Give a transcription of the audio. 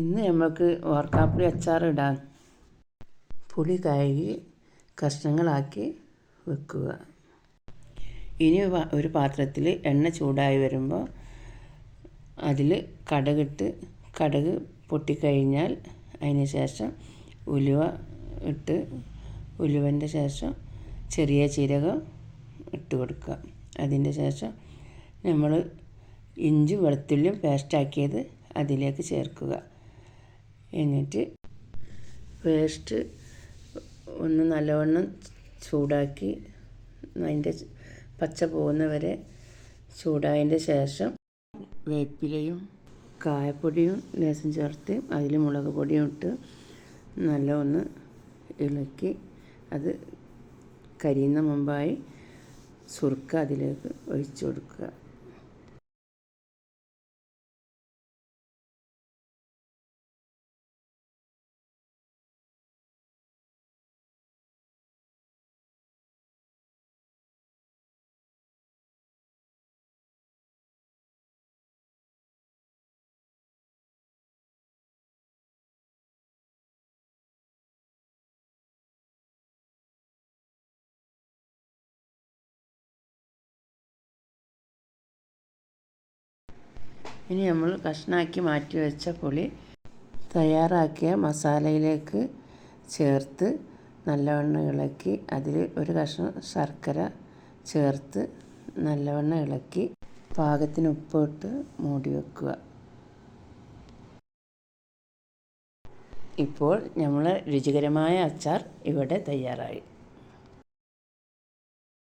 ഇന്ന് നമുക്ക് ഓർക്കാപ്പുളി അച്ചാർ ഇടാം പുളി കഴുകി കഷ്ണങ്ങളാക്കി വെക്കുക. ഇനി ഒരു പാത്രത്തിൽ എണ്ണ ചൂടായി വരുമ്പോൾ അതിൽ കടകിട്ട് കടക് പൊട്ടിക്കഴിഞ്ഞാൽ അതിന് ശേഷം ഉലുവ ഇട്ട് ഉലുവന്റെ ശേഷം ചെറിയ ജീരകം ഇട്ട് കൊടുക്കുക. അതിന്റെ ശേഷം നമ്മൾ ഇഞ്ചി വെളുത്തുള്ളിയും പേസ്റ്റാക്കിയത് അതിലേക്ക് ചേർക്കുക. എന്നിട്ട് പേസ്റ്റ് ഒന്ന് നല്ലവണ്ണം ചൂടാക്കി അതിന്റെ പച്ച പോകുന്ന വരെ ചൂടായതിന്റെ ശേഷം വേപ്പിലയും കായപ്പൊടിയും ലേശം ചേർത്ത് അതിൽ മുളക് പൊടിയും ഇട്ട് നല്ല ഒന്ന് ഇളക്കി അത് കരിയുന്ന മുമ്പായി സുർക്ക അതിലേക്ക് ഒഴിച്ചു കൊടുക്കുക. ഇനി നമ്മൾ കഷ്ണാക്കി മാറ്റി വെച്ച പുളി തയ്യാറാക്കിയ മസാലയിലേക്ക് ചേർത്ത് നല്ലവണ്ണം ഇളക്കി അതിൽ ഒരു കഷ്ണം ശർക്കര ചേർത്ത് നല്ലവണ്ണം ഇളക്കി പാകത്തിന് ഉപ്പിട്ട് മൂടി വെക്കുക. ഇപ്പോൾ നമ്മൾ രുചികരമായ അച്ചാർ ഇവിടെ തയ്യാറായി.